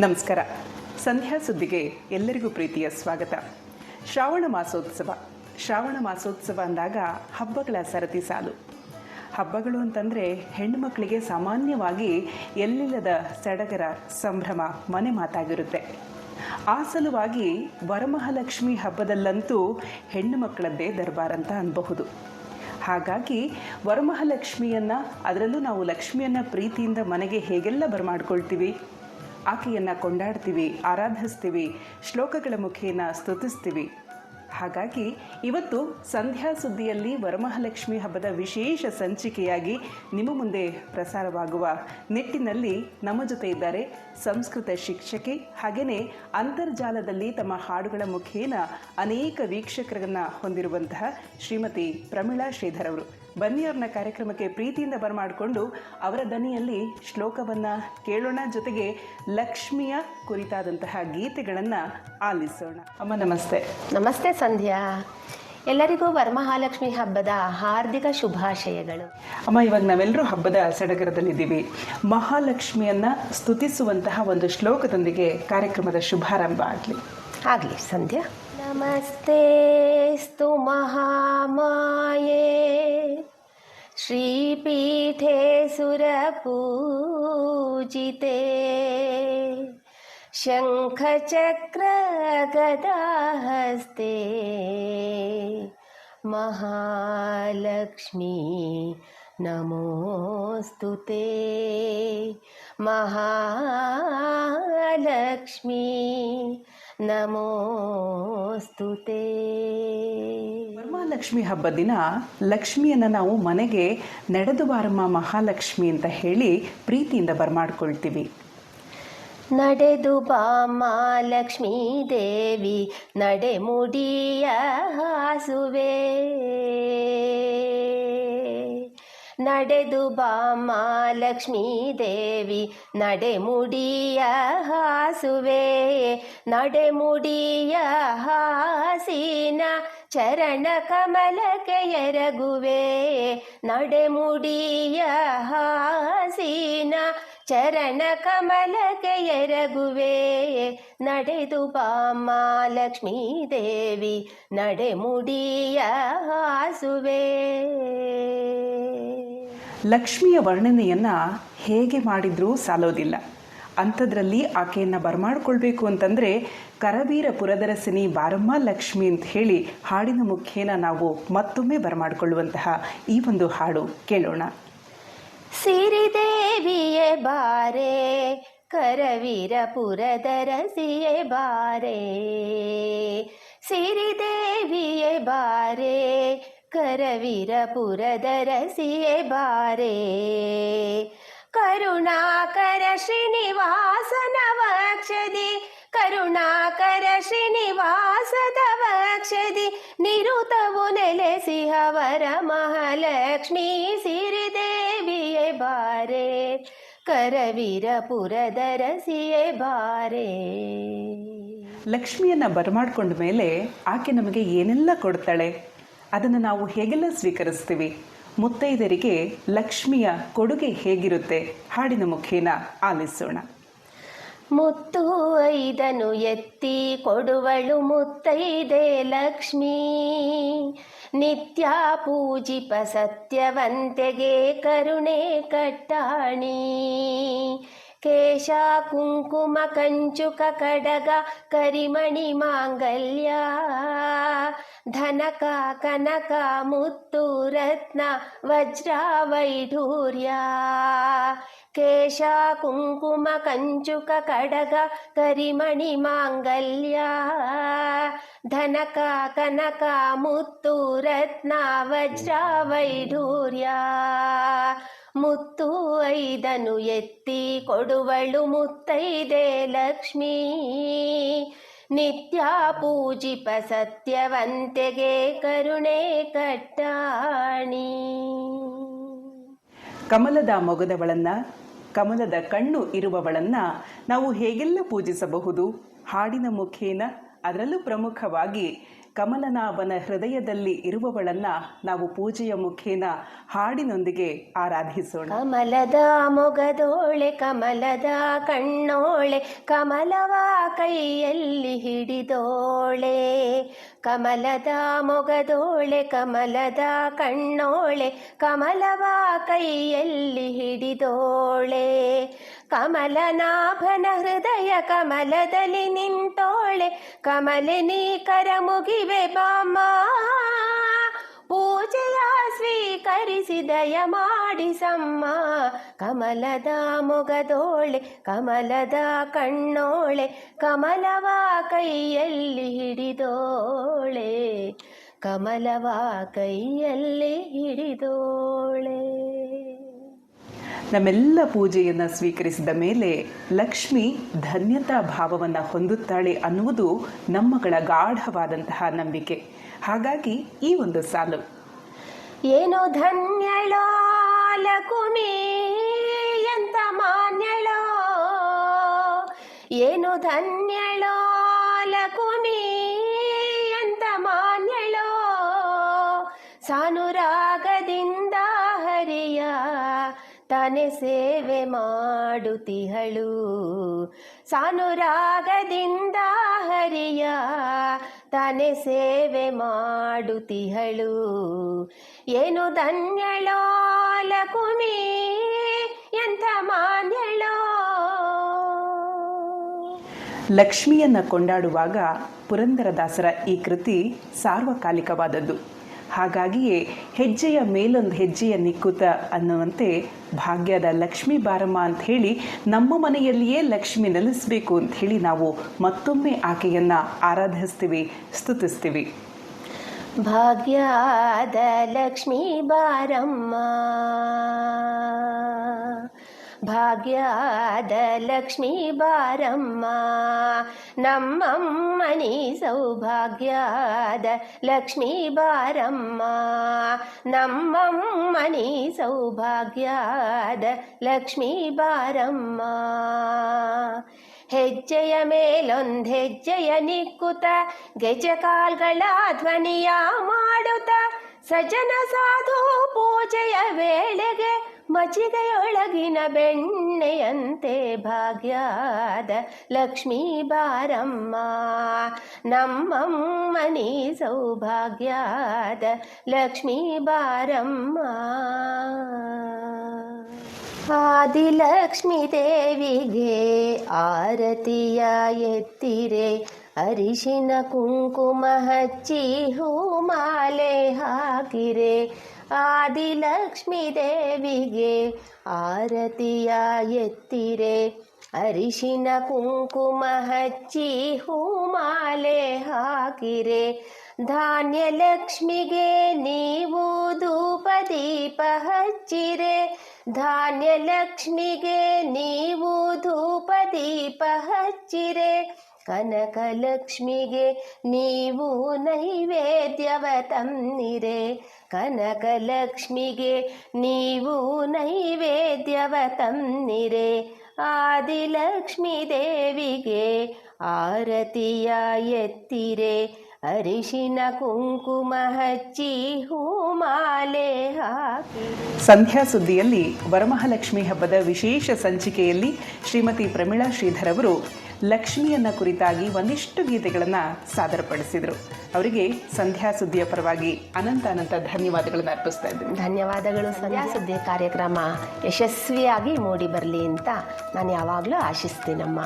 ನಮಸ್ಕಾರ. ಸಂಧ್ಯಾ ಸುದ್ದಿಗೆ ಎಲ್ಲರಿಗೂ ಪ್ರೀತಿಯ ಸ್ವಾಗತ. ಶ್ರಾವಣ ಮಾಸೋತ್ಸವ. ಶ್ರಾವಣ ಮಾಸೋತ್ಸವ ಅಂದಾಗ ಹಬ್ಬಗಳ ಸರತಿ ಸಾಲು. ಹಬ್ಬಗಳು ಅಂತಂದರೆ ಹೆಣ್ಣುಮಕ್ಕಳಿಗೆ ಸಾಮಾನ್ಯವಾಗಿ ಎಲ್ಲಿಲ್ಲದ ಸಡಗರ, ಸಂಭ್ರಮ, ಮನೆ ಮಾತಾಗಿರುತ್ತೆ. ಆ ಸಲುವಾಗಿ ವರಮಹಾಲಕ್ಷ್ಮಿ ಹಬ್ಬದಲ್ಲಂತೂ ಹೆಣ್ಣು ಮಕ್ಕಳದ್ದೇ ದರ್ಬಾರ್ ಅಂತ ಅನ್ಬಹುದು. ಹಾಗಾಗಿ ವರಮಹಾಲಕ್ಷ್ಮಿಯನ್ನು, ಅದರಲ್ಲೂ ನಾವು ಲಕ್ಷ್ಮಿಯನ್ನು ಪ್ರೀತಿಯಿಂದ ಮನೆಗೆ ಹೇಗೆಲ್ಲ ಬರಮಾಡ್ಕೊಳ್ತೀವಿ ಆಕೆಯನ್ನು ಕೊಂಡಾಡ್ತೀವಿ, ಆರಾಧಿಸ್ತೀವಿ, ಶ್ಲೋಕಗಳ ಮುಖೇನ ಸ್ತುತಿಸ್ತೀವಿ. ಹಾಗಾಗಿ ಇವತ್ತು ಸಂಧ್ಯಾ ಸುದ್ದಿಯಲ್ಲಿ ವರಮಹಾಲಕ್ಷ್ಮಿ ಹಬ್ಬದ ವಿಶೇಷ ಸಂಚಿಕೆಯಾಗಿ ನಿಮ್ಮ ಮುಂದೆ ಪ್ರಸಾರವಾಗುವ ನಿಟ್ಟಿನಲ್ಲಿ ನಮ್ಮ ಜೊತೆ ಇದ್ದಾರೆ ಸಂಸ್ಕೃತ ಶಿಕ್ಷಕಿ ಹಾಗೆಯೇ ಅಂತರ್ಜಾಲದಲ್ಲಿ ತಮ್ಮ ಹಾಡುಗಳ ಮುಖೇನ ಅನೇಕ ವೀಕ್ಷಕರನ್ನ ಹೊಂದಿರುವಂತಹ ಶ್ರೀಮತಿ ಪ್ರಮೀಳಾ ಶ್ರೀಧರ್ ಅವರು. ಬನ್ನಿ ಅವ್ರನ್ನ ಕಾರ್ಯಕ್ರಮಕ್ಕೆ ಪ್ರೀತಿಯಿಂದ ಬರಮಾಡಿಕೊಂಡು ಅವರ ದನಿಯಲ್ಲಿ ಶ್ಲೋಕವನ್ನ ಕೇಳೋಣ. ಜೊತೆಗೆ ಲಕ್ಷ್ಮಿಯ ಕುರಿತಾದಂತಹ ಗೀತೆಗಳನ್ನು ಆಲಿಸೋಣ. ಅಮ್ಮ ನಮಸ್ತೆ. ನಮಸ್ತೆ ಸಂಧ್ಯಾ. ಎಲ್ಲರಿಗೂ ವರಮಹಾಲಕ್ಷ್ಮಿ ಹಬ್ಬದ ಹಾರ್ದಿಕ ಶುಭಾಶಯಗಳು. ಅಮ್ಮ ಇವಾಗ ನಾವೆಲ್ಲರೂ ಹಬ್ಬದ ಸಡಗರದಲ್ಲಿದ್ದೀವಿ. ಮಹಾಲಕ್ಷ್ಮಿಯನ್ನ ಸ್ತುತಿಸುವಂತಹ ಒಂದು ಶ್ಲೋಕದೊಂದಿಗೆ ಕಾರ್ಯಕ್ರಮದ ಶುಭಾರಂಭ ಆಗಲಿ. ಆಗಲಿ ಸಂಧ್ಯಾ. ನಮಸ್ತೆ ಸ್ತು ಮಹಾಮಾಯೇ श्रीपीठे सुरपूजिते। शङ्खचक्रगदाहस्ते महालक्ष्मी नमोऽस्तु ते। महालक्ष्मी ನಮೋಸ್ತುತೇ ಮಹಾಲಕ್ಷ್ಮಿ ಹಬ್ಬ ದಿನ ಲಕ್ಷ್ಮಿಯನ್ನು ನಾವು ಮನೆಗೆ ನಡೆದು ಬಾರಮ್ಮ ಮಹಾಲಕ್ಷ್ಮಿ ಅಂತ ಹೇಳಿ ಪ್ರೀತಿಯಿಂದ ಬರ್ಮಾಡ್ಕೊಳ್ತೀವಿ. ನಡೆದು ಲಕ್ಷ್ಮೀ ದೇವಿ ನಡೆ ಮುಡಿಯ ಹಾಸುವೆ. ನಡೆದು ಬಾಮ ಲಕ್ಷ್ಮೀ ದೇವಿ ನಡೆ ಮುಡಿಯ ಹಾಸುವೆ. ನಡೆ ಮುಡಿಯ ಹಾಸಿನ ಚರಣ ಕಮಲಕ್ಕೆ ಎರಗುವೆ. ನಡೆ ಮುಡಿಯ ಹಾಸಿನ ಚರಣ ಕಮಲಕ್ಕೆ ಎರಗುವೆ. ನಡೆದು ಬಾಮ ಲಕ್ಷ್ಮೀ ದೇವಿ ನಡೆ ಮುಡಿಯ ಹಾಸುವೆ. ಲಕ್ಷ್ಮಿಯ ವರ್ಣನೆಯನ್ನ ಹೇಗೆ ಮಾಡಿದರೂ ಸಾಲೋದಿಲ್ಲ. ಅಂಥದ್ರಲ್ಲಿ ಆಕೆಯನ್ನು ಬರಮಾಡ್ಕೊಳ್ಬೇಕು ಅಂತಂದರೆ ಕರವೀರ ಪುರದರಸಿನಿ ಬಾರಮ್ಮ ಲಕ್ಷ್ಮಿ ಅಂತ ಹೇಳಿ ಹಾಡಿನ ಮುಖೇನ ನಾವು ಮತ್ತೊಮ್ಮೆ ಬರಮಾಡಿಕೊಳ್ಳುವಂತಹ ಈ ಒಂದು ಹಾಡು ಕೇಳೋಣ. ಸಿರಿದೇವಿಯೇ ಬಾರೆ ಕರವೀರ ಪುರದರಸಿಯೇ ಬಾರೆ. ಸಿರಿದೇವಿಯೇ ಬಾರೆ ಕರವೀರ ಪುರದರಸಿಯೇ ಬಾರೆ. ಕರುಣಾಕರ ಶ್ರೀನಿವಾಸನ ವಕ್ಷದಿ ಕರುಣಾಕರ ಶ್ರೀನಿವಾಸದ ವಕ್ಷದಿ ನಿರುತವು ನೆಲೆಸಿಹವರ ಮಹಾಲಕ್ಷ್ಮೀ ಸಿರಿದೇವಿಯೇ ಬಾರೆ. ಕರವೀರ ಪುರದರಸಿಯೇ ಬಾರೆ. ಲಕ್ಷ್ಮಿಯನ್ನ ಬರಮಾಡ್ಕೊಂಡ ಮೇಲೆ ಆಕೆ ನಮಗೆ ಏನೆಲ್ಲ ಕೊಡ್ತಾಳೆ? ಅದನ್ನು ನಾವು ಹೇಗೆಲ್ಲ ಸ್ವೀಕರಿಸ್ತೀವಿ? ಮುತ್ತೈದರಿಗೆ ಲಕ್ಷ್ಮಿಯ ಕೊಡುಗೆ ಹೇಗಿರುತ್ತೆ? ಹಾಡಿನ ಮುಖೇನ ಆಲಿಸೋಣ. ಮುತ್ತು ಐದನು ಎತ್ತಿ ಕೊಡುವಳು ಮುತ್ತೈದೆ ಲಕ್ಷ್ಮೀ. ನಿತ್ಯ ಪೂಜಿಪ ಸತ್ಯವಂತೆಗೆ ಕರುಣೆ ಕಟ್ಟಾಣಿ. ಕೇಶ ಕುಂಕುಮ ಕಂಚುಕ ಕಡಗ ಕರಿಮಣಿ ಮಾಂಗಲ್ಯ ಧನಕ ಕನಕ ಮುತ್ತು ರತ್ನ ವಜ್ರ ವೈಢೂರ್ಯ ಕೇಶ ಕುಂಕುಮ ಕಂಚುಕ ಕಡಗ ಕರಿಮಣಿ ಮಾಂಗಲ್ಯ ಧನಕ ಕನಕ ಮುತ್ತು ರತ್ನ ವಜ್ರ ವೈಢೂರ್ಯ ಮುತ್ತು ಐದನು ಎತ್ತಿ ಕೊಡುವಳು ಮುತ್ತೈದೆ ಲಕ್ಷ್ಮೀ. ನಿತ್ಯ ಪೂಜಿಪ ಸತ್ಯವಂತೆಗೆ ಕರುಣೆ ಕಟ್ಟಾಣಿ. ಕಮಲದ ಮೊಗದವಳನ್ನ, ಕಮಲದ ಕಣ್ಣು ಇರುವವಳನ್ನ ನಾವು ಹೇಗೆಲ್ಲ ಪೂಜಿಸಬಹುದು? ಹಾಡಿನ ಮುಖೇನ ಅದರಲ್ಲೂ ಪ್ರಮುಖವಾಗಿ ಕಮಲನಾಭನ ಹೃದಯದಲ್ಲಿ ಇರುವವಳನ್ನ ನಾವು ಪೂಜೆಯ ಮುಖೇನ ಹಾಡಿನೊಂದಿಗೆ ಆರಾಧಿಸೋಣ. ಕಮಲದ ಮೊಗದೋಳೆ ಕಮಲದ ಕಣ್ಣೋಳೆ, ಕಮಲವ ಕೈಯಲ್ಲಿ ಹಿಡಿದೋಳೆ. ಕಮಲದ ಮೊಗದೋಳೆ ಕಮಲದ ಕಣ್ಣೋಳೆ ಕಮಲವ ಕೈಯಲ್ಲಿ ಹಿಡಿದೋಳೆ ಕಮಲನಾಭನ ಹೃದಯ ಕಮಲದಲ್ಲಿ ನಿಂತೋಳೆ ಕಮಲಿನಿ ಕರ ಮುಗಿವೆ ಬಾಮ ಪೂಜೆಯ ಸ್ವೀಕರಿಸಿದಯ ಮಾಡಿಸಮ್ಮ ಕಮಲದ ಮೊಗದೋಳೆ, ಕಮಲದ ಕಣ್ಣೋಳೆ, ಕಮಲವ ಕೈಯಲ್ಲಿ ಹಿಡಿದೋಳೆ. ಕಮಲವ ಕೈಯಲ್ಲಿ ಹಿಡಿದೋಳೆ. ನಮ್ಮೆಲ್ಲ ಪೂಜೆಯನ್ನು ಸ್ವೀಕರಿಸಿದ ಮೇಲೆ ಲಕ್ಷ್ಮಿ ಧನ್ಯತಾ ಭಾವವನ್ನು ಹೊಂದುತ್ತಾಳೆ ಅನ್ನುವುದು ನಮ್ಮಗಳ ಗಾಢವಾದಂತಹ ನಂಬಿಕೆ. ಹಾಗಾಗಿ ಈ ಒಂದು ಸಾಲು. ಏನೋ ಧನ್ಯಳೋ ಎಂತ ಮಾನ್ಯಳೋ? ಏನು ಧನ್ಯಳೋ ಎಂತ ಮಾನ್ಯಳೋ? ಸಾನುರಾಗದಿಂದ ಹರಿಯ ತಾನೆ ಸೇವೆ ಮಾಡುತ್ತಿಹಳು. ಸಾನುರಾಗದಿಂದ ಹರಿಯ ತಾನೆ ಸೇವೆ ಮಾಡುತ್ತಿಹಳು. ಏನು ಧನ್ಯಳೋ ಲಕುಮಿ ಎಂಥ ಮಾನ್ಯಳೋ. ಲಕ್ಷ್ಮಿಯನ್ನ ಕೊಂಡಾಡುವಾಗ ಪುರಂದರದಾಸರ ಈ ಕೃತಿ ಸಾರ್ವಕಾಲಿಕವಾದದ್ದು. ಹಾಗಾಗಿಯೇ ಹೆಜ್ಜೆಯ ಮೇಲೊಂದು ಹೆಜ್ಜೆಯ ನಿಕ್ಕುತ ಅನ್ನುವಂತೆ ಭಾಗ್ಯದ ಲಕ್ಷ್ಮಿ ಬಾರಮ್ಮ ಅಂತ ಹೇಳಿ ನಮ್ಮ ಮನೆಯಲ್ಲಿಯೇ ಲಕ್ಷ್ಮಿ ನೆಲೆಸಬೇಕು ಅಂತ ಹೇಳಿ ನಾವು ಮತ್ತೊಮ್ಮೆ ಆಕೆಯನ್ನು ಆರಾಧಿಸ್ತೀವಿ, ಸ್ತುತಿಸ್ತೀವಿ. ಭಾಗ್ಯದ ಲಕ್ಷ್ಮೀ ಬಾರಮ್ಮ ಭಾಗ್ಯದ ಲಕ್ಷ್ಮಿ ಬಾರಮ್ಮ, ನಮ್ಮಮ್ಮನಿ ಸೌಭಾಗ್ಯದ ಲಕ್ಷ್ಮೀ ಬಾರಮ್ಮ, ನಮ್ಮಮ್ಮನಿ ಸೌಭಾಗ್ಯದ ಲಕ್ಷ್ಮೀ ಬಾರಮ್ಮ. ಹೆಜ್ಜೆಯ ಮೇಲೊಂದ್ ಹೆಜ್ಜೆಯ ನಿಕ್ಕುತ ಗೆಜಕಾಲ್ಗಳ ಧ್ವನಿಯ ಮಾಡುತ್ತ ಸಜನ ಸಾಧು ಪೂಜೆಯ ವೇಳೆಗೆ ಮಚಿಗೆಯೊಳಗಿನ ಬೆಣ್ಣೆಯಂತೆ ಭಾಗ್ಯದ ಲಕ್ಷ್ಮೀ ಬಾರಮ್ಮ. ನಮ್ಮಮ್ಮನಿ ಸೌಭಾಗ್ಯದ ಲಕ್ಷ್ಮೀ ಬಾರಮ್ಮ. ಆದಿಲಕ್ಷ್ಮೀ ದೇವಿಗೆ ಆರತಿಯ ಎತ್ತಿರೆ ಅರಿಶಿನ ಕುಂಕುಮ ಹಚ್ಚಿ ಹೂಮಾಲೆ ಹಾಕಿರೆ ಆದಿಲಕ್ಷ್ಮೀ ದೇವಿಗೆ ಆರತಿಯ ಎತ್ತಿರೆ, ಅರಿಶಿನ ಕುಂಕುಮ ಹಚ್ಚಿ ಹೂಮಾಲೆ ಹಾಕಿರೆ. ಧಾನ್ಯ ಲಕ್ಷ್ಮಿಗೆ ನೀವು ಧೂಪ ದೀಪ ಹಚ್ಚಿರೆ. ಧಾನ್ಯ ಲಕ್ಷ್ಮಿಗೆ ನೀವು ಧೂಪ ದೀಪ ಹಚ್ಚಿರೆ. ಕನಕ ಲಕ್ಷ್ಮಿಗೆ ನೀವು ನೈವೇದ್ಯವ ತನ್ನಿರೆ ಕನಕ ಲಕ್ಷ್ಮಿಗೆ ನೀವು ನೈವೇದ್ಯವ ತನ್ನಿರೆ ಆದಿಲಕ್ಷ್ಮೀ ದೇವಿಗೆ ಆರತಿಯ ಎತ್ತಿರೆ. ಅರಿಶಿನ ಕುಂಕುಮ ಹಚ್ಚಿ ಹೂಮಾಲೆ ಹಾಕಿ ಸಂಧ್ಯಾ ಸುದ್ದಿಯಲ್ಲಿ ವರಮಹಾಲಕ್ಷ್ಮಿ ಹಬ್ಬದ ವಿಶೇಷ ಸಂಚಿಕೆಯಲ್ಲಿ ಶ್ರೀಮತಿ ಪ್ರಮೀಳಾ ಶ್ರೀಧರ್ ಅವರು ಲಕ್ಷ್ಮಿಯನ್ನ ಕುರಿತಾಗಿ ಒಂದಿಷ್ಟು ಗೀತೆಗಳನ್ನು ಸಾದರಪಡಿಸಿದರು. ಅವರಿಗೆ ಸಂಧ್ಯಾ ಸುದ್ದಿಯ ಪರವಾಗಿ ಅನಂತ ಅನಂತ ಧನ್ಯವಾದಗಳನ್ನು ಅರ್ಪಿಸ್ತಾ ಇದ್ದೀನಿ ಧನ್ಯವಾದಗಳು ಸಂಧ್ಯಾ. ಸುದ್ದಿ ಕಾರ್ಯಕ್ರಮ ಯಶಸ್ವಿಯಾಗಿ ಮೂಡಿ ಬರಲಿ ಅಂತ ನಾನು ಯಾವಾಗಲೂ ಆಶಿಸ್ತೀನಮ್ಮ.